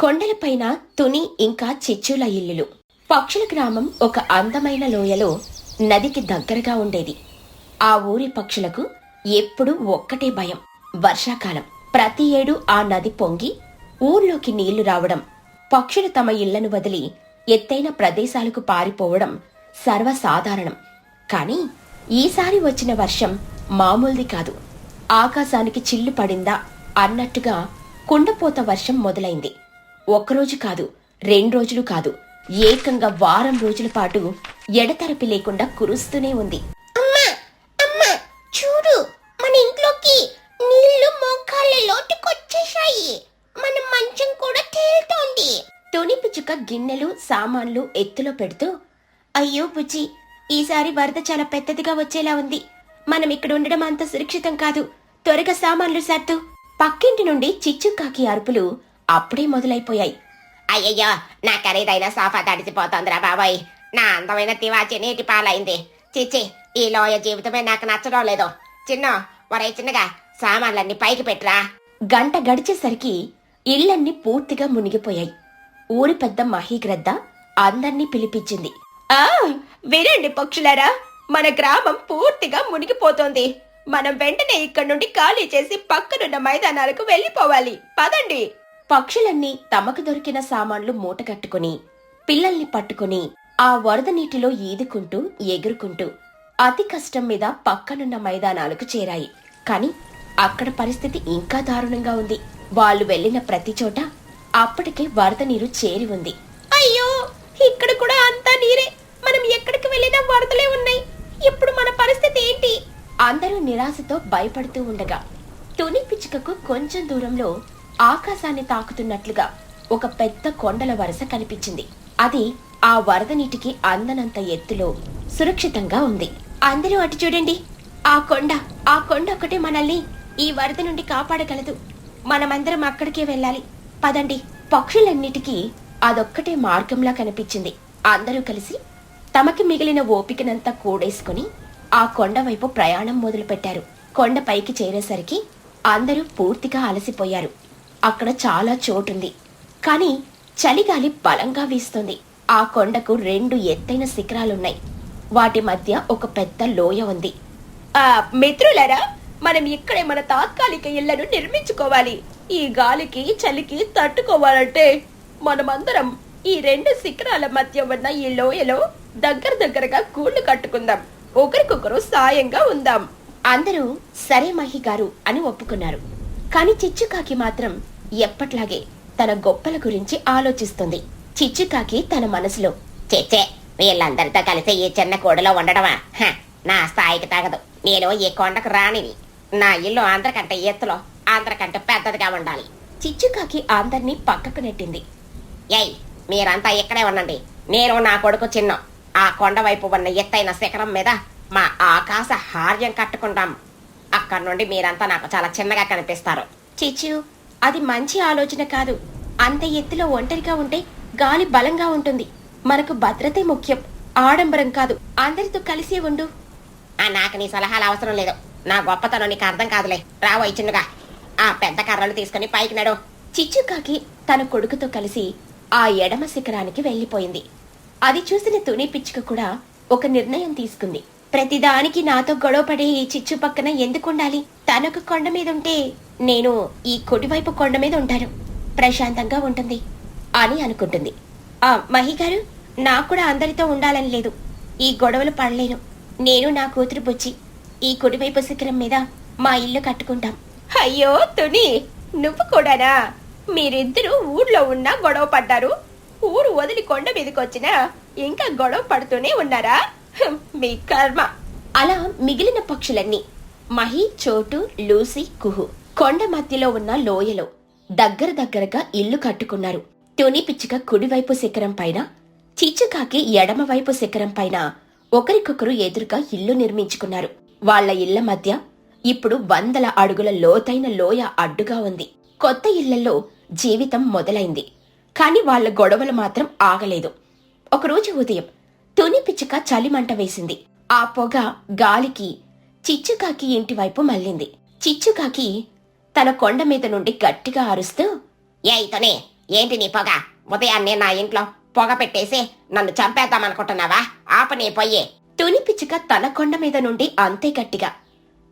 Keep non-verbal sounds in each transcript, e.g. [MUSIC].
కొండలపైన తుని ఇంకా చిచ్చుల ఇల్లులు. పక్షుల గ్రామం ఒక అందమైన లోయలో నదికి దగ్గరగా ఉండేది. ఆ ఊరి పక్షులకు ఎప్పుడూ ఒక్కటే భయం వర్షాకాలం. ప్రతి ఏడు ఆ నది పొంగి ఊర్లోకి నీళ్ళు రావడం పక్షులు తమ ఇళ్ళను వదిలి ఎత్తైన ప్రదేశాలకు పారిపోవడం సర్వసాధారణం. కాని ఈసారి వచ్చిన వర్షం మామూలుది కాదు. ఆకాశానికి చిల్లు పడిందా అన్నట్టుగా కుండపోత వర్షం మొదలైంది. ఒక్కరోజు కాదు రెండు రోజులు కాదు. ఏకంగా వారం రోజుల పాటు ఎడతెరపి లేకుండా కురుస్తూనే ఉంది. అమ్మా అమ్మా చూడు మన ఇంట్లోకి నీళ్ళు మోకాళ్ళ లోటుకొచ్చేశాయి. మన మంచం కూడా తేలుతోంది. తుని పిచ్చుక గిన్నెలు సామాన్లు ఎత్తులో పెడుతూ అయ్యో బుజ్జి ఈసారి వరద చాలా పెద్దదిగా వచ్చేలా ఉంది. మనం ఇక్కడ ఉండడం అంత సురక్షితం కాదు. త్వరగా సామాన్లు సర్దు. పక్కింటి నుండి చిచ్చుకాకి అరుపులు అప్పుడే మొదలైపోయాయి. అయ్యయ్యో నా ఖరీదైన సోఫా తడిసిపోతోందిరా బాబాయ్. నా అందమైన తివాచి నీటి పాలైంది. చిచ్చి ఈ లోయ జీవితమే నాకు నచ్చడం లేదు. చిన్న ఒరే చిన్నగా సామాన్లన్నీ పైకి పెట్టురా. గంట గడిచేసరికి ఇళ్ళన్నీ పూర్తిగా మునిగిపోయాయి. ఊరి పెద్ద మహీగ్రద్ద అందర్నీ పిలిపించింది. ఆ వినండి పక్షులారా మన గ్రామం పూర్తిగా మునిగిపోతోంది. మనం వెంటనే ఇక్కడి నుండి ఖాళీ చేసి పక్కనున్న మైదానాలకు వెళ్ళిపోవాలి. పదండి. పక్షులన్నీ తమకు దొరికిన సామాన్లు మూటగట్టుకుని పిల్లల్ని పట్టుకుని ఆ వరద నీటిలో ఈదుకుంటూ ఎగురుకుంటూ అతి కష్టం మీద పక్కనున్న మైదానాలకు చేరాయి. కాని అక్కడ పరిస్థితి ఇంకా దారుణంగా ఉంది. వాళ్ళు వెళ్ళిన ప్రతి చోట అప్పటికే వరద నీరు చేరి ఉంది. అయ్యో! ఇక్కడ కూడా అంతా నీరే. మనం ఎక్కడికి వెళ్ళినా వరదలే ఉన్నాయి. ఇప్పుడు మన పరిస్థితి ఏంటి? అందరూ నిరాశతో భయపడుతూ ఉండగా తుని పిచ్చుకకు కొంచెం దూరంలో ఆకాశాన్ని తాకుతున్నట్లుగా ఒక పెద్ద కొండల వరస కనిపించింది. అది ఆ వరద నీటికి అందనంత ఎత్తులో సురక్షితంగా ఉంది. అందరూ అటు చూడండి. ఆ కొండ ఆ కొండ ఒకటే మనల్ని ఈ వరద నుండి కాపాడగలదు. మనమందరం అక్కడికే వెళ్ళాలి. పదండి. పక్షులన్నిటికీ అదొక్కటే మార్గంలా కనిపించింది. అందరూ కలిసి తమకి మిగిలిన ఓపికనంతా కూడేసుకుని ఆ కొండ వైపు ప్రయాణం మొదలుపెట్టారు. కొండ పైకి చేరేసరికి అందరూ పూర్తిగా అలసిపోయారు. అక్కడ చాలా చోటుంది. కానీ చలిగాలి బలంగా వీస్తుంది. ఆ కొండకు రెండు ఎత్తైన శిఖరాలున్నాయి. వాటి మధ్య ఒక పెద్ద లోయ ఉంది. ఆ మిత్రులరా మనం ఇక్కడే మన తాత్కాలిక ఇళ్ళను నిర్మించుకోవాలి. ఈ గాలికి చలికి తట్టుకోవాలంటే మనమందరం ఈ రెండు శిఖరాల మధ్య ఉన్న ఈ లోయలో దగ్గర దగ్గరగా గూళ్ళు కట్టుకుందాం. ఒకరికొకరు సాయంగా ఉందాం. అందరూ సరే మహి గారు అని ఒప్పుకున్నారు. కాని చిచ్చుకాకి మాత్రం ఎప్పట్లాగే తన గొప్పల గురించి ఆలోచిస్తుంది. చిచ్చుకాకి తన మనసులో చేచే వీళ్ళందరితో కలిసి ఈ చిన్న కూడలో ఉండడమా? హ, నా స్థాయికి తగదు. నేను ఈ కొండకు రానిని నా ఇల్లు అందరికంటే ఎత్తులో అందరికంటే పెద్దదిగా ఉండాలి. చిచ్చుకాకి అందర్నీ పక్కకు నెట్టింది. ఏయ్ మీరంతా ఇక్కడే ఉండండి. నేను నా కొడుకు చిన్న. ఆ కొండ వైపు ఉన్న ఎత్తైన శిఖరం మీద మా ఆకాశ హార్యం కట్టుకుంటాం. అక్కడి నుండి మీరంతా నాకు చాలా చిన్నగా కనిపిస్తారు. చిచ్చు అది మంచి ఆలోచన కాదు. అంత ఎత్తులో ఒంటరిగా ఉంటే గాలి బలంగా ఉంటుంది. మనకు భద్రతే ముఖ్యం. ఆడంబరం కాదు. అందరితో కలిసే ఉండు. ఆ నాకు నీ సలహాలు అవసరం లేదు. నా గొప్పతనం నీకు అర్థం కాదులే. రావోయ్ చిన్నగా. ఆ పెద్ద కర్రలు తీసుకుని పైకి నడు. చిచ్చుకాకి తన కొడుకుతో కలిసి ఆ ఎడమ శిఖరానికి వెళ్ళిపోయింది. అది చూసిన తుని పిచ్చుక కూడా ఒక నిర్ణయం తీసుకుంది. ప్రతిదానికి నాతో గొడవపడే ఈ చిచ్చు పక్కన ఎందుకుండాలి? తనొక కొండ మీద ఉంటే నేను ఈ కుడివైపు కొండ మీద ఉంటాను. ప్రశాంతంగా ఉంటుంది అని అనుకుంటుంది. ఆ మహి గారు నాకు కూడా అందరితో ఉండాలని లేదు. ఈ గొడవలు పడలేను. నేను నా కూతురు బుచ్చి ఈ కుడివైపు శిఖరం మీద మా ఇల్లు కట్టుకుంటాం. అయ్యో తుని! నువ్వు కూడానా? మీరిద్దరూ ఊర్లో ఉన్నా గొడవ పడ్డారు. ఊరు వదిలి కొండ మీదకొచ్చినా ఇంకా గొడవ పడుతూనే ఉన్నారా? [LAUGHS] మీ కర్మ. అలా మిగిలిన పక్షులన్నీ మహి చోటు లూసి కుహు కొండ మధ్యలో ఉన్న లోయలో దగ్గర దగ్గరగా ఇల్లు కట్టుకున్నారు. తుని పిచ్చుక కుడివైపు శిఖరం పైన చిచ్చుకాకి ఎడమవైపు శిఖరం పైన ఒకరికొకరు ఎదురుగా ఇల్లు నిర్మించుకున్నారు. వాళ్ళ ఇళ్ళ మధ్య ఇప్పుడు వందల అడుగుల లోతైన లోయ అడ్డుగా ఉంది. కొత్త ఇళ్ళలో జీవితం మొదలైంది. కాని వాళ్ళ గొడవలు మాత్రం ఆగలేదు. ఒకరోజు ఉదయం తుని పిచ్చుక చలిమంట వేసింది. ఆ పొగ గాలికి చిచ్చుకాకి ఇంటివైపు మళ్ళింది. చిచ్చుకాకి తన కొండ మీద నుండి గట్టిగా అరుస్తూ ఏయ్ ఏంటి నీ పొగ? ఉదయాన్నే నా ఇంట్లో పొగ పెట్టేసి నన్ను చంపేద్దామనుకుంటున్నావా? ఆపనే పొయ్యే. తుని పిచ్చుక తన కొండ మీద నుండి అంతే గట్టిగా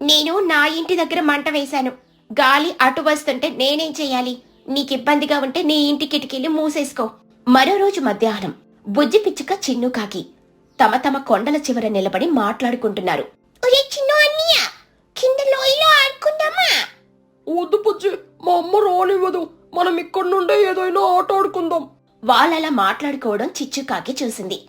నేను నా ఇంటి దగ్గర మంట వేశాను. గాలి అటు వస్తుంటే నేనేం చేయాలి? నీకు ఇబ్బందిగా ఉంటే నీ ఇంటి కిటికీలు మూసేసుకో. మరో రోజు మధ్యాహ్నం బుజ్జి పిచ్చుక చిన్ను కాకి తమ తమ కొండల చివర నిలబడి మాట్లాడుకుంటున్నారు. ఒరే చిన్ను అన్నయ్య కింద లోయలో ఆడుకుందామా? వద్దు పుచ్చి మా అమ్మ రానివ్వదు. మనం ఇక్కడ నుండే ఏదైనా ఆట ఆడుకుందాం. వాళ్ళలా మాట్లాడుకోవడం చిచ్చుకాకి చూసింది.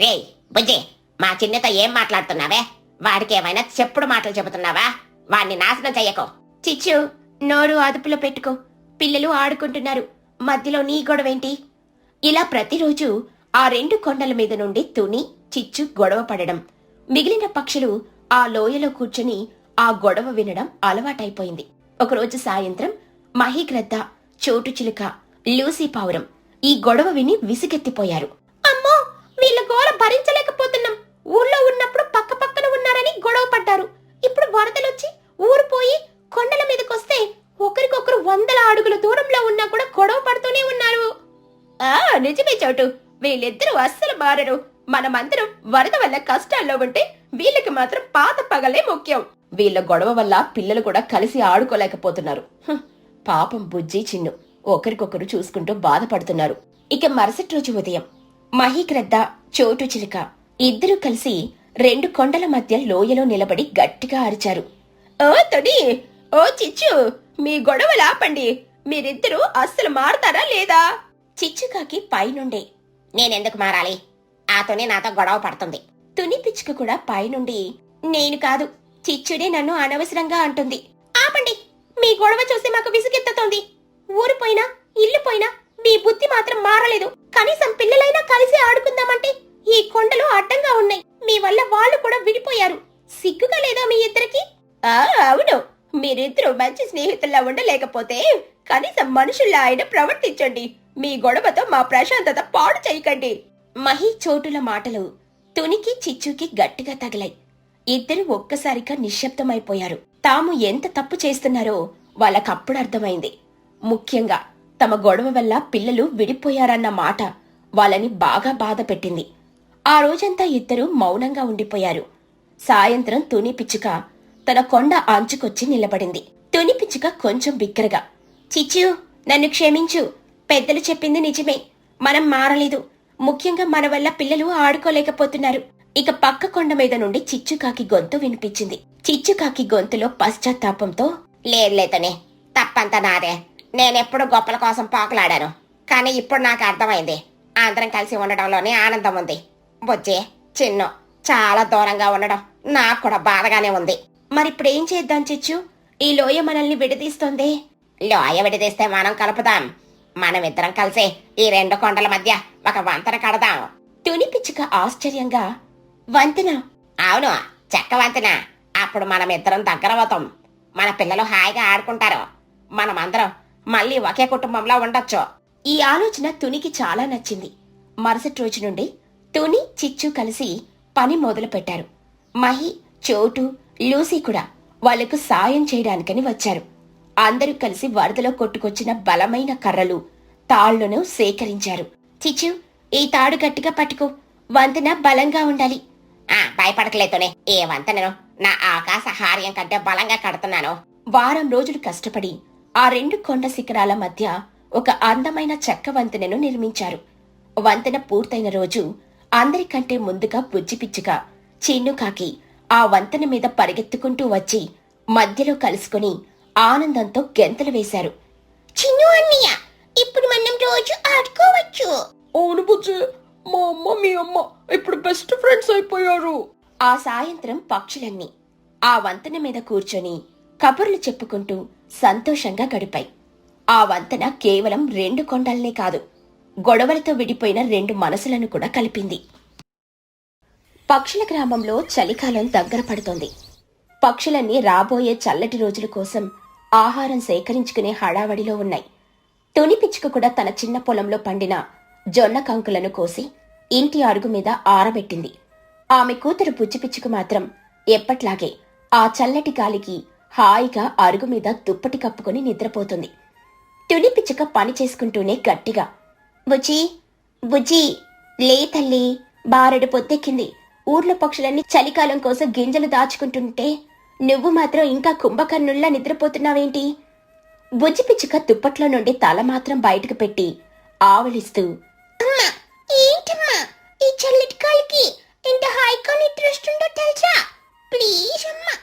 రేయ్ బుజ్జి మా చిన్నతో ఏం మాట్లాడుతున్నావే? వాడికి ఏమైనా చెప్పుడు మాటలు చెబుతున్నావా? వాడిని నాశనం చెయ్యకు. చిచ్చు నోరు అదుపులో పెట్టుకో. పిల్లలు ఆడుకుంటున్నారు. మధ్యలో నీ గొడవేంటి? ఇలా ప్రతిరోజు ఆ రెండు కొండల మీద నుండి తుని చిచ్చు గొడవ పడడం. మిగిలిన పక్షులు ఆ లోయలో కూర్చుని ఆ గొడవ వినడం అలవాటైపోయింది. ఒకరోజు సాయంత్రం మహిగ్రద్ద చోటు చిలుక లూసీ పావురం ఈ గొడవ విని విసిగెత్తిపోయారు. అమ్మో! వీళ్ళ గోల భరించలేకపోతున్నాం. ఊర్లో ఉన్నప్పుడు పక్క పక్కన ఉన్నారని గొడవ పడ్డారు. ఇప్పుడు వరదలొచ్చి ఊరు పోయి కొండల మీదకొస్తే ఒకరికొకరు వందల అడుగుల దూరంలో ఉన్నా కూడా గొడవ పడుతూనే ఉన్నారు. ఆ నిజమే చోటు. వీళ్ళిద్దరూ అస్సలు మారరు. మనమందరం వరద వల్ల కష్టాల్లో ఉంటే వీళ్ళకి మాత్రం పాత పగలే ముఖ్యం. వీళ్ళ గొడవ వల్ల పిల్లలు కూడా కలిసి ఆడుకోలేకపోతున్నారు. పాపం బుజ్జి చిన్ను ఒకరికొకరు చూసుకుంటూ బాధపడుతున్నారు. ఇక మరుసటి రోజు ఉదయం మహీక్రద్ద చోటు చిలుక ఇద్దరూ కలిసి రెండు కొండల మధ్య లోయలో నిలబడి గట్టిగా అరిచారు. ఓ తొడి ఓ చిచ్చు మీ గొడవలు ఆపండి మీరిద్దరూ అస్సలు మారతారా లేదా? చిచ్చుకాకి పైనుండే. నేనెందుకు మారాలి? ఆతోనే నాతో గొడవ పడుతుంది. తుని పిచ్చుక కూడా పైనుండి నేను కాదు చిచ్చుడే నన్ను అనవసరంగా అంటుంది. ఆపండి మీ గొడవ చూసి మాకు విసుగెత్తుతోంది. ఊరు పోయినా ఇల్లు పోయినా మీ బుద్ధి మాత్రం మారలేదు. కనీసం పిల్లలైనా కలిసి ఆడుకుందామంటే ఈ కొండలు అడ్డంగా ఉన్నాయి. మీ వల్ల వాళ్ళు కూడా విడిపోయారు. సిగ్గుగా లేదా మీ ఇద్దరికి? అవును. మీరిద్దరూ మంచి స్నేహితుల్లా ఉండలేకపోతే కనీసం మనుషుల్లా ఆయన ప్రవర్తించండి. మీ గొడవతో మా ప్రశాంతత పాడు చేయకండి. మహి చోటుల మాటలు తునికి చిచ్చుకి గట్టిగా తగిలాయి. ఇద్దరు ఒక్కసారిగా నిశ్శబ్దమైపోయారు. తాము ఎంత తప్పు చేస్తున్నారో వాళ్ళకప్పుడు అర్థమైంది. ముఖ్యంగా తమ గొడవ వల్ల పిల్లలు విడిపోయారన్న మాట వాళ్ళని బాగా బాధ పెట్టింది. ఆ రోజంతా ఇద్దరు మౌనంగా ఉండిపోయారు. సాయంత్రం తుని పిచ్చుక తన కొండ అంచుకొచ్చి నిలబడింది. తుని పిచ్చుక కొంచెం బిగ్గరగా చిచ్చు నన్ను క్షమించు. పెద్దలు చెప్పింది నిజమే. మనం మారలేదు. ముఖ్యంగా మన వల్ల పిల్లలు ఆడుకోలేకపోతున్నారు. ఇక పక్క కొండ మీద నుండి చిచ్చుకాకి గొంతు వినిపించింది. చిచ్చుకాకి గొంతులో పశ్చాత్తాపంతో లేదులేతోనే తప్పంతా నాదే. నేనెప్పుడు గొప్పల కోసం పాకులాడాను. కానీ ఇప్పుడు నాకు అర్థమైంది. అందరం కలిసి ఉండడంలోనే ఆనందం ఉంది. బుజ్జి చిన్ను చాలా దూరంగా ఉండడం నాకు కూడా బాధగానే ఉంది. మరిప్పుడేం చేద్దాం చిచ్చు? ఈ లోయ మనల్ని విడదీస్తుంది. లోయ విడదీస్తే మనం కలుపుదాం మనమిద్దరం కలిసి ఈ రెండు కొండల మధ్య ఒక వంతెన కడదాం. తుని పిచ్చుక ఆశ్చర్యంగా వంతెన? అవును చెక్క వంతెన. అప్పుడు మనమిద్దరం దగ్గర అవుతాం. మన పిల్లలు హాయిగా ఆడుకుంటారు. మనమందరం మళ్ళీ ఒకే కుటుంబంలో ఉండొచ్చు. ఈ ఆలోచన తునికి చాలా నచ్చింది. మరుసటి రోజు నుండి తుని చిచ్చు కలిసి పని మొదలు పెట్టారు మహి చోటు లూసీ కూడా వాళ్ళకు సాయం చేయడానికని వచ్చారు. అందరూ కలిసి వరదలో కొట్టుకొచ్చిన బలమైన కర్రలు తాళ్ళను సేకరించారు. చిచ్చు ఈ తాడు గట్టిగా పట్టుకో. వంతెన బలంగా ఉండాలి. ఆ భయపడకలేతోనే ఏ వంతెనను? నా ఆకాశ హార్యం కంటే బలంగా కడుతున్నాను. వారం రోజులు కష్టపడి ఆ రెండు కొండ శిఖరాల మధ్య ఒక అందమైన చెక్క వంతెనను నిర్మించారు. వంతెన పూర్తయిన రోజు అందరికంటే ముందుగా బుజ్జిపిచ్చుగా చిన్నుకాకి ఆ వంతెన మీద పరిగెత్తుకుంటూ వచ్చి మధ్యలో కలుసుకుని ఆనందంతో గెంతలు వేశారు. చిన్ను అన్నయ్య ఇప్పుడు మనం రోజు ఆడుకోవచ్చు. అవును బుజ్జి మా అమ్మ మీ అమ్మ ఇప్పుడు బెస్ట్ ఫ్రెండ్స్ అయిపోయారు. ఆ సాయంత్రం పక్షులన్నీ ఆ వంతెన మీద కూర్చొని కబుర్లు చెప్పుకుంటూ సంతోషంగా గడిపాయి. ఆ వంతెన కేవలం రెండు కొండల్నే కాదు గొడవలతో విడిపోయిన రెండు మనసులను కూడా కలిపింది. పక్షుల గ్రామంలో చలికాలం దగ్గర పడుతోంది. పక్షులన్నీ రాబోయే చల్లటి రోజుల కోసం ఆహారం సేకరించుకునే హడావడిలో ఉన్నాయి. తుని పిచ్చుక కూడా తన చిన్న పొలంలో పండిన జొన్న కంకులను కోసి ఇంటి అరుగు మీద ఆరబెట్టింది. ఆమె కూతురు పుచ్చిపిచ్చుకు మాత్రం ఎప్పట్లాగే ఆ చల్లటి గాలికి హాయిగా అరుగు మీద దుప్పటి కప్పుకొని నిద్రపోతుంది. తుని పిచ్చుక పని చేసుకుంటూనే గట్టిగా బుజ్జి బుజ్జి లే తల్లి బారెడు పొద్దెక్కింది. ఊర్లో పక్షులన్నీ చలికాలం కోసం గింజలు దాచుకుంటుంటే నువ్వు మాత్రం ఇంకా కుంభకర్ణుల్లా నిద్రపోతున్నావేంటి? బుజ్జిపిచ్చుక తుప్పట్లో దుప్పట్లో నుండి తల మాత్రం బయటకు పెట్టి ఆవలిస్తూ అమ్మా ఏంటమ్మా? ఈ చల్లటి కాలికి ఎంత హాయిగా నిద్ర వస్తుందో తెలుసా? ప్లీజ్ అమ్మా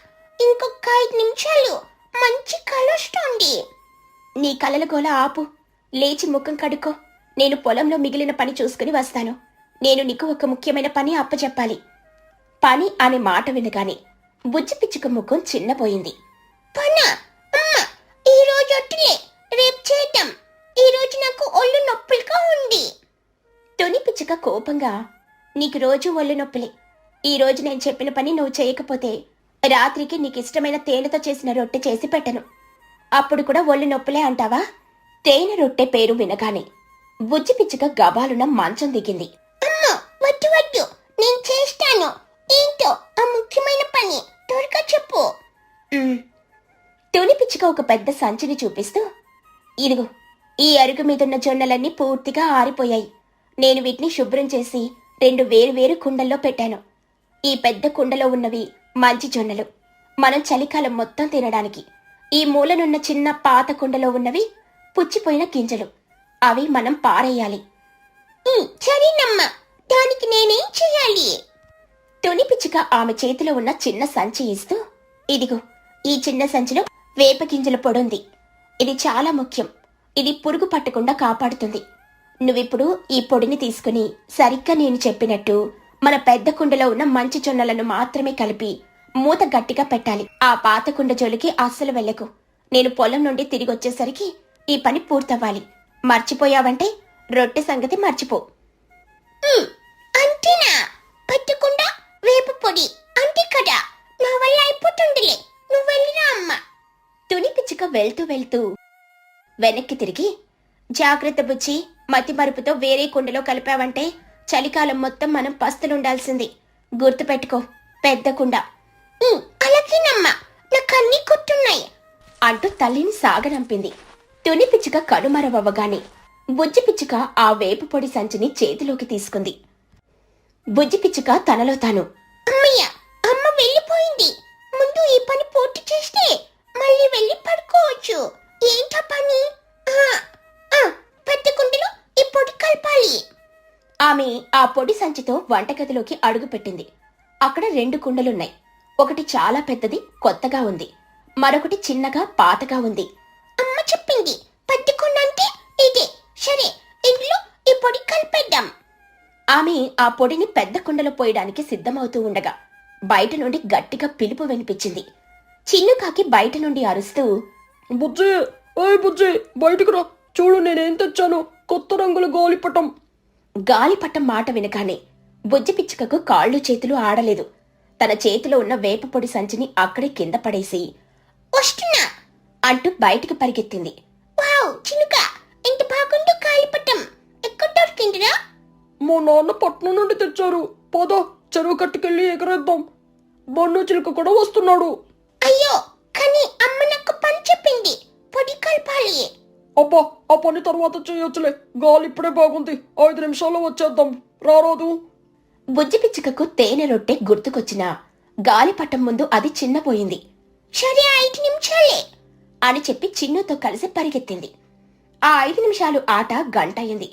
ఇంకొక ఐదు నిమిషాలు మంచి కళ వస్తుంది. నీ కలల గోల ఆపు లేచి ముఖం కడుక్కో. నేను పొలంలో మిగిలిన పని చూసుకుని వస్తాను. నేను నీకు ఒక ముఖ్యమైన పని అప్పచెప్పాలి. పని అనే మాట వినగానే బుజ్జి పిచ్చుక ముఖం చిన్నపోయింది. పనా అమ్మా ఈ రోజు రేపు చేద్దాం. ఈ రోజు నాకు ఒళ్ళు నొప్పులుగా ఉంది. తొని పిచ్చుక కోపంగా నీకు రోజు ఒళ్ళు నొప్పులే. ఈ రోజు నేను చెప్పిన పని నువ్వు చేయకపోతే రాత్రికి నీకు ఇష్టమైన తేనెతో చేసిన రొట్టె చేసి పెట్టను. అప్పుడు కూడా ఒళ్ళు నొప్పులే అంటావా? తేనె రొట్టె పేరు వినగానే బుజ్జి పిచ్చుక గబాలున మంచం దిగింది. తుని ఒక పెద్ద సంచిని చూపిస్తూ ఇదిగో ఈ అరుగు మీదున్న జొన్నలన్నీ పూర్తిగా ఆరిపోయాయి. నేను వీటిని శుభ్రం చేసి రెండు వేరు వేరు కుండల్లో పెట్టాను. ఈ పెద్ద కుండలో ఉన్నవి మంచి జొన్నలు. మనం చలికాలం మొత్తం తినడానికి. ఈ మూలనున్న చిన్న పాత కుండలో ఉన్నవి పుచ్చిపోయిన గింజలు. అవి మనం పారేయాలి. సరేనమ్మా దానికి నేనేం చేయాలి? తుని పిచ్చుక ఆమె చేతిలో ఉన్న చిన్న సంచి ఇస్తూ ఇదిగో ఈ చిన్న సంచిలో వేప గింజల పొడుంది. ఇది చాలా ముఖ్యం. ఇది పురుగు పట్టకుండా కాపాడుతుంది. నువ్విప్పుడు ఈ పొడిని తీసుకుని సరిగ్గా నేను చెప్పినట్టు మన పెద్ద కుండలో ఉన్న మంచి జొన్నలను మాత్రమే కలిపి మూత గట్టిగా పెట్టాలి. ఆ పాత కుండ జోలికి అస్సలు వెళ్ళకు. నేను పొలం నుండి తిరిగి వచ్చేసరికి ఈ పని పూర్తవ్వాలి. మర్చిపోయావంటే రొట్టె సంగతి మర్చిపో. అంతేనా? పట్టకుండా వేప పొడి. అంతే కదా? నా వల్ల అయిపోతుందిలే. నువ్వు వెళ్ళినా అమ్మా. తుని పిచ్చుక వెళ్తూ వెళ్తూ వెనక్కి తిరిగి జాగ్రత్త బుచ్చి మతి మరుపుతో వేరే కుండలో కలిపావంటే చలికాలం మొత్తం మనం పస్తులుండాల్సింది. గుర్తుపెట్టుకో పెద్ద కుండ. అలాగేనమ్మా నాకు గుర్తున్నాయి అంటూ తల్లిని సాగనంపింది. తుని పిచ్చుక కనుమరవగానే బుజ్జి పిచ్చుక ఆ వేపు పొడి సంచిని చేతిలోకి తీసుకుంది. బుజ్జి పిచ్చుక తనలో తాను అమ్మయ్య అమ్మ వెళ్ళిపోయింది. ముందు ఈ పని పూర్తి చేస్తే మళ్ళీ వెళ్ళి పడుకోవచ్చు. ఏంటా పని? ఆ, ఈ పొడి కలపాలి. ఆమె ఆ పొడి సంచితో వంటగదిలోకి అడుగుపెట్టింది అక్కడ రెండు కుండలున్నాయి. ఒకటి చాలా పెద్దది కొత్తగా ఉంది. మరొకటి చిన్నగా పాతగా ఉంది. అమ్మ చెప్పింది పెద్ద కుండ అంటే ఇదే. సరే ఇందులో ఈ పొడి కలిపేద్దాం. ఆమె ఆ పొడిని పెద్ద కుండలో పోయడానికి సిద్ధమవుతూ ఉండగా బయట నుండి గట్టిగా పిలుపు వినిపించింది. చిన్నుకాకి బయట నుండి అరుస్తూ బుజ్జి ఓయ్ బుజ్జి బయటికి రా. చూడు నేనేం తెచ్చాను. కొత్త రంగుల గాలిపటం. గాలిపటం మాట వినగానే బుజ్జి పిచ్చుకకు కాళ్ళు చేతులు ఆడలేదు. తన చేతిలో ఉన్న వేప పొడి సంచిని అక్కడే కింద పడేసి వస్తున్నా! అంటూ బయటికి పరిగెత్తింది. వావ్ చినుక ఎంత బాగుందో కాలిపటం ఎక్కడ దొరికిందిరా? మా నాన్న పట్నం నుండి తెచ్చారు. పద చెరువు కట్టుకెళ్ళి ఎగరేద్దాం. బన్ను చిలుక కూడా వస్తున్నాడు. కలపాలి అబ్బా ఆ పని తర్వాత చేయొచ్చులే. గాలి ఇప్పుడే బాగుంది. ఐదు నిమిషాల్లో వచ్చేద్దాం. రారాదు బుజ్జి పిచ్చుకకు తేనె రొట్టె గుర్తుకొచ్చిన గాలిపటం ముందు అది చిన్నపోయింది సరే ఐదు నిమిషాలే అని చెప్పి చిన్నుతో కలిసి పరిగెత్తింది. ఆ ఐదు నిమిషాలు ఆట గంట అయింది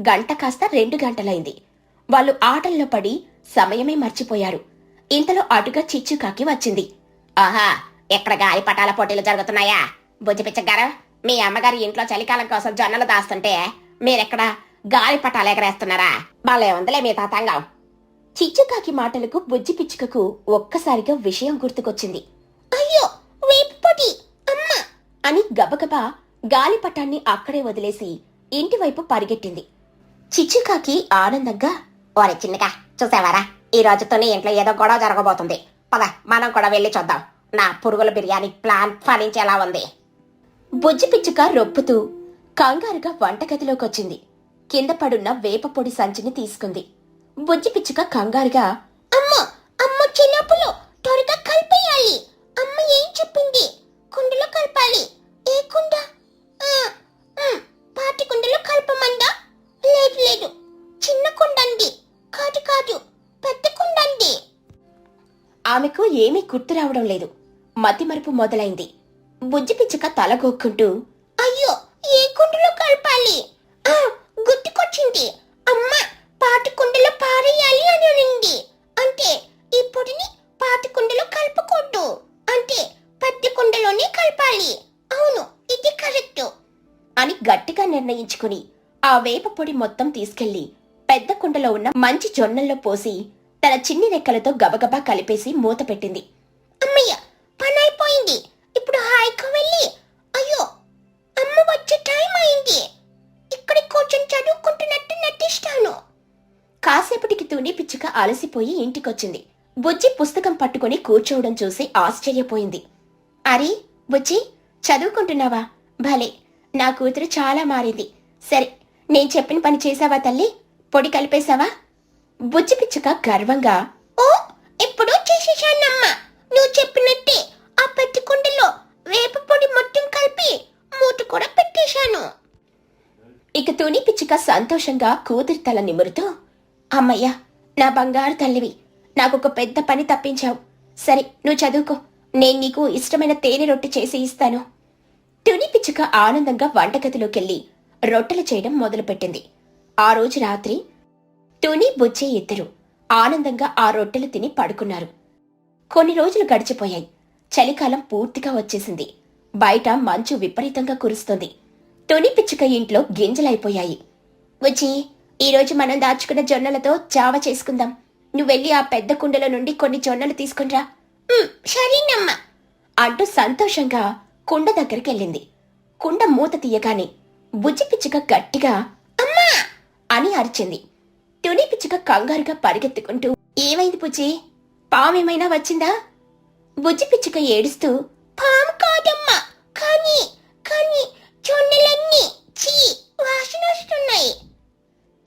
గంట కాస్త రెండు గంటలైంది వాళ్ళు ఆటల్లో పడి సమయమే మర్చిపోయారు. ఇంతలో అటుగా చిచ్చుకాకి వచ్చింది. ఆహా ఎక్కడ గాలిపటాల పోటీలు జరుగుతున్నాయా? బుజ్జి పిచ్చగారు? మీ అమ్మగారి ఇంట్లో చలికాలం కోసం జొన్నలు దాస్తుంటే మీరెక్కడ గాలిపటాలు ఎగరేస్తున్నారా? భలే ఉందిలే మీ తాతంగం. చిచ్చుకాకి మాటలకు బుజ్జి పిచ్చుకకు ఒక్కసారిగా విషయం గుర్తుకొచ్చింది. అయ్యో వేపుపొటి అమ్మ! అని గబగబా గాలిపటాన్ని అక్కడే వదిలేసి ఇంటివైపు పరిగెట్టింది. చిచ్చుకాకి ఆనందంగా ఓరే చిన్నగా చూసావారా? ఈ రోజుతోనే ఇంట్లో ఏదో గొడవ జరగబోతుంది. పద మనం కూడా వెళ్ళి చూద్దాం. నా పురుగుల బిర్యానీ ప్లాన్ ఫలించేలా ఉంది. బుజ్జిపిచ్చుక రొప్పుతూ కంగారుగా వంటగదిలోకొచ్చింది. కింద పడున్న వేప పొడి సంచిని తీసుకుంది. బుజ్జిపిచ్చుక కంగారుగా అమ్మ అమ్మ చిన్నప్పులో త్వరగా కలిపేయాలి. అమ్మ ఏం చెప్పింది? కుండలో కలపాలి. ఏ కుండ? పాటి కుండలో కలపమందా? లేదు లేదు. చిన్న కుండండి కాదు కాదు. పెద్ద కుండండి ఆమెకు ఏమీ గుర్తు రావడం లేదు. మతిమరుపు మొదలైంది. బుజ్జి పిచ్చుక తలగొక్కుంటూ అయ్యో ఏ కుండలో కలపాలి? ఆ, గుర్తుకొచ్చింది. అమ్మ పాటి కుండలో పారేయాలి అని అనింది. అంటే ఈ పొడిని పాటి కుండలో కలపకూడదు. అంటే పెద్ద కుండలోనే కలపాలి. అవును ఇది కరెక్ట్. అని గట్టిగా నిర్ణయించుకుని ఆ వేప పొడి మొత్తం తీసుకెళ్ళి పెద్ద కుండలో ఉన్న మంచి జొన్నల్లో పోసి తన చిన్ని రెక్కలతో గబగబా కలిపేసి మూత పెట్టింది. అమ్మయ్య అలసిపోయి ఇంటికొచ్చింది. బుజ్జి పుస్తకం పట్టుకుని కూర్చోవడం చూసి ఆశ్చర్యపోయింది. అరే బుజ్జి చదువుకుంటున్నావా? భలే నా కూతురు చాలా మారింది. సరే నేను చెప్పిన పని చేశావా తల్లి? పొడి కలిపేశావా? బుజ్జి పిచ్చుక గర్వంగా ఓ ఇప్పుడు చేసేసానమ్మా నువ్వు చెప్పినట్టే ఆ పెద్ద కుండలో వేప పొడి మొత్తం కలిపి మూట కూడా పెట్టేశాను. ఇక తుని పిచ్చుక సంతోషంగా కూతురి తల నిమురుతూ అమ్మయ్యా నా బంగారు తల్లివి. నాకొక పెద్ద పని తప్పించావు. సరే నువ్వు చదువుకో. నేను నీకు ఇష్టమైన తేనె రొట్టె చేసి ఇస్తాను. తుని పిచ్చుక ఆనందంగా వంటగదిలోకెళ్ళి రొట్టెలు చేయడం మొదలుపెట్టింది. ఆ రోజు రాత్రి తుని బుజ్జి ఇద్దరు ఆనందంగా ఆ రొట్టెలు తిని పడుకున్నారు. కొన్ని రోజులు గడిచిపోయాయి. చలికాలం పూర్తిగా వచ్చేసింది. బయట మంచు విపరీతంగా కురుస్తుంది. తుని పిచ్చుక ఇంట్లో గింజలైపోయాయి. వచ్చి ఈరోజు మనం దాచుకున్న జొన్నలతో జావ చేసుకుందాం. నువ్వెళ్ళి ఆ పెద్ద కుండలో నుండి కొన్ని జొన్నలు తీసుకునిరా సరేనమ్మా. అంటూ సంతోషంగా కుండ దగ్గరికెళ్ళింది కుండ మూత తీయగానే బుజ్జి పిచ్చుక గట్టిగా అమ్మా! అని అరిచింది. తుని పిచ్చుక కంగారుగా పరిగెత్తుకుంటూ ఏమైంది బుజ్జి? పామేమైనా వచ్చిందా? బుజ్జి పిచ్చుక ఏడుస్తూ పాము కాదమ్మా. కానీ కానీ జొన్నలన్నీ చీ వాసన వస్తున్నాయి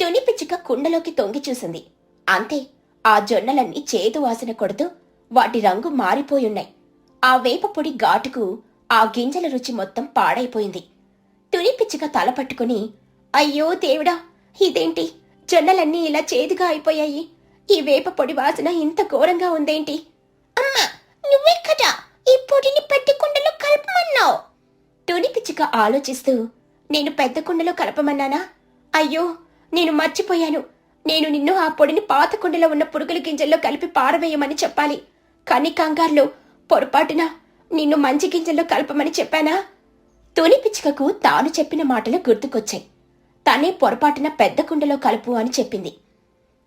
తుని పిచ్చుక కుండలోకి తొంగి చూసింది. అంతే ఆ జొన్నలన్నీ చేదు వాసన కొడుతూ వాటి రంగు మారిపోయున్నాయి. ఆ వేప పొడి ఘాటుకు ఆ గింజల రుచి మొత్తం పాడైపోయింది. తుని పిచ్చుక తల పట్టుకుని అయ్యో దేవుడా ఇదేంటి? జొన్నలన్నీ ఇలా చేదుగా అయిపోయాయి. ఈ వేప పొడి వాసన ఇంత ఘోరంగా ఉందేంటి? అమ్మా నువ్వే కదా ఈ పొడిని పెద్ద కుండలో కలపమన్నావు. తుని పిచ్చుక ఆలోచిస్తూ నేను పెద్ద కుండలో కలపమన్నానా? అయ్యో నేను మర్చిపోయాను. నేను నిన్ను ఆ పొడిని పాత కుండలో ఉన్న పురుగుల గింజల్లో కలిపి పారవేయమని చెప్పాలి. కానీ కంగారులో పొరపాటున నిన్ను మంచి గింజల్లో కలపమని చెప్పానా? తుని పిచ్చుకకు తాను చెప్పిన మాటలు గుర్తుకొచ్చాయి. తనే పొరపాటున పెద్ద కుండలో కలుపు అని చెప్పింది.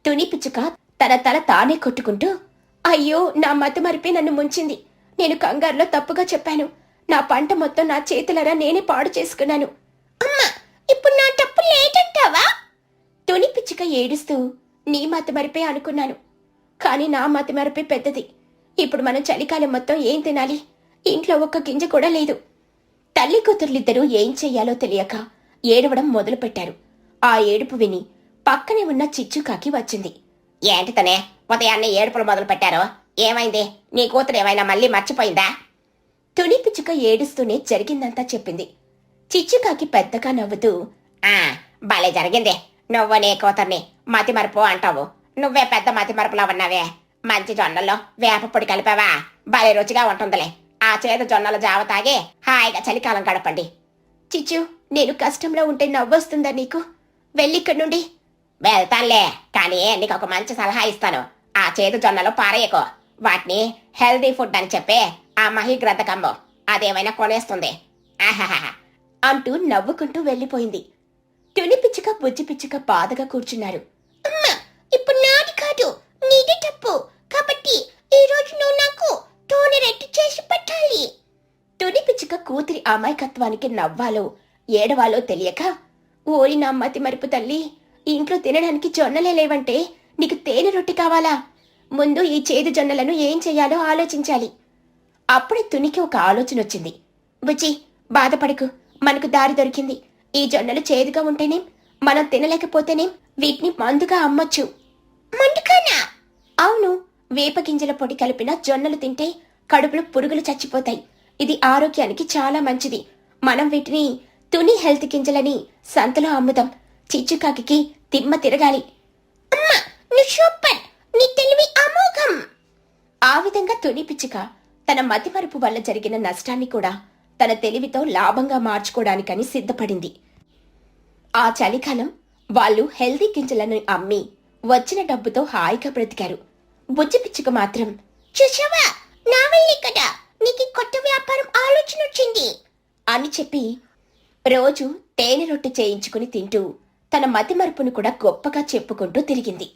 తుని పిచ్చుక తన తల తానే కొట్టుకుంటూ అయ్యో నా మతి మరిపి నన్ను ముంచింది. నేను కంగారులో తప్పుగా చెప్పాను. నా పంట మొత్తం నా చేతులరా నేనే పాడు చేసుకున్నాను. అమ్మా ఇప్పుడు నా తప్పు లేదంటావా? తుని పిచ్చుక ఏడుస్తూ నీ మత మరిపే అనుకున్నాను. కానీ నా మతి మరిపే పెద్దది. ఇప్పుడు మనం చలికాలం మొత్తం ఏం తినాలి? ఇంట్లో ఒక్క గింజ కూడా లేదు. తల్లి కూతుర్లిద్దరూ ఏం చెయ్యాలో తెలియక ఏడవడం మొదలుపెట్టారు. ఆ ఏడుపు విని పక్కనే ఉన్న చిచ్చుకాకి వచ్చింది. ఏంటి తనే ఉదయాన్నే ఏడుపులు మొదలు పెట్టారు ఏమైంది? నీ కూతురు ఏమైనా మళ్ళీ మర్చిపోయిందా? తుని పిచ్చుక ఏడుస్తూనే జరిగిందంతా చెప్పింది. చిచ్చుకాకి పెద్దగా నవ్వుతూ ఆ భలే జరిగింది. నువ్వు నీ కూతుర్ని మతి అంటావు. నువ్వే పెద్ద మతిమరుపులా ఉన్నావే మంచి జొన్నల్లో వేప పొడి కలిపావా? భలే రుచిగా ఉంటుందిలే. ఆ చేదు జొన్నల జావ తాగి హాయిగా చలికాలం గడపండి. చిచ్చు నేను కష్టంలో ఉంటే నవ్వొస్తుందా నీకు? వెళ్ళిక్కడి నుండి. వెళ్తానులే కానీ నీకు ఒక మంచి సలహా ఇస్తాను. ఆ చేదు జొన్నలు పారేయకో. వాటిని హెల్దీ ఫుడ్ అని చెప్పే ఆ మహిగ్రద్దకమ్ము అదేమైనా కొనేస్తుంది. ఆహాహా అంటూ నవ్వుకుంటూ వెళ్ళిపోయింది. తుని పిచ్చుక బుజ్జి పిచ్చుక బాధగా కూర్చున్నారు. అమ్మా ఇప్పుడు నాది కాదు నీది తప్పు. కాబట్టి ఈ రోజు నువ్వు నాకు తోని రెట్టి చేసి పెట్టాలి. తుని పిచ్చుక కూతురి అమాయకత్వానికి నవ్వాలో ఏడవాలో తెలియక ఓరి నా మతి మరుపు తల్లి ఇంట్లో తినడానికి జొన్నలే లేవంటే నీకు తేనె రొట్టె కావాలా? ముందు ఈ చేదు జొన్నలను ఏం చెయ్యాలో ఆలోచించాలి. అప్పుడే తునికి ఒక ఆలోచన వచ్చింది బుజ్జి బాధపడకు మనకు దారి దొరికింది. ఈ జొన్నలు చేదుగా ఉంటేనేం మనం తినలేకపోతేనేం వీటిని మందుగా అమ్మొచ్చు. మండుకానా అవును వేప గింజల పొడి కలిపిన జొన్నలు తింటే కడుపులో పురుగులు చచ్చిపోతాయి. ఇది ఆరోగ్యానికి చాలా మంచిది. మనం వీటిని తుని హెల్త్ గింజలని సంతలో అమ్ముదాం చిచ్చుకాకి తిమ్మ తిరగాలి. అమ్మా నువ్వు సూపర్ నీ తెలివి అమోఘం. ఆ విధంగా తుని పిచ్చుక తన మతిమరుపు వల్ల జరిగిన నష్టాన్ని కూడా తన తెలివితో లాభంగా మార్చుకోవడానికని సిద్ధపడింది. ఆ చలికాలం వాళ్ళు హెల్దీ గింజలను అమ్మి వచ్చిన డబ్బుతో హాయిగా బ్రతికారు. బుజ్జి పిచ్చుక మాత్రం చూసావా? నా వల్లే కదా నీకు కొత్త వ్యాపారం ఆలోచన వచ్చింది అని చెప్పి రోజు తేనె రొట్టె చేయించుకుని తింటూ తన మతిమరుపును కూడా గొప్పగా చెప్పుకుంటూ తిరిగింది.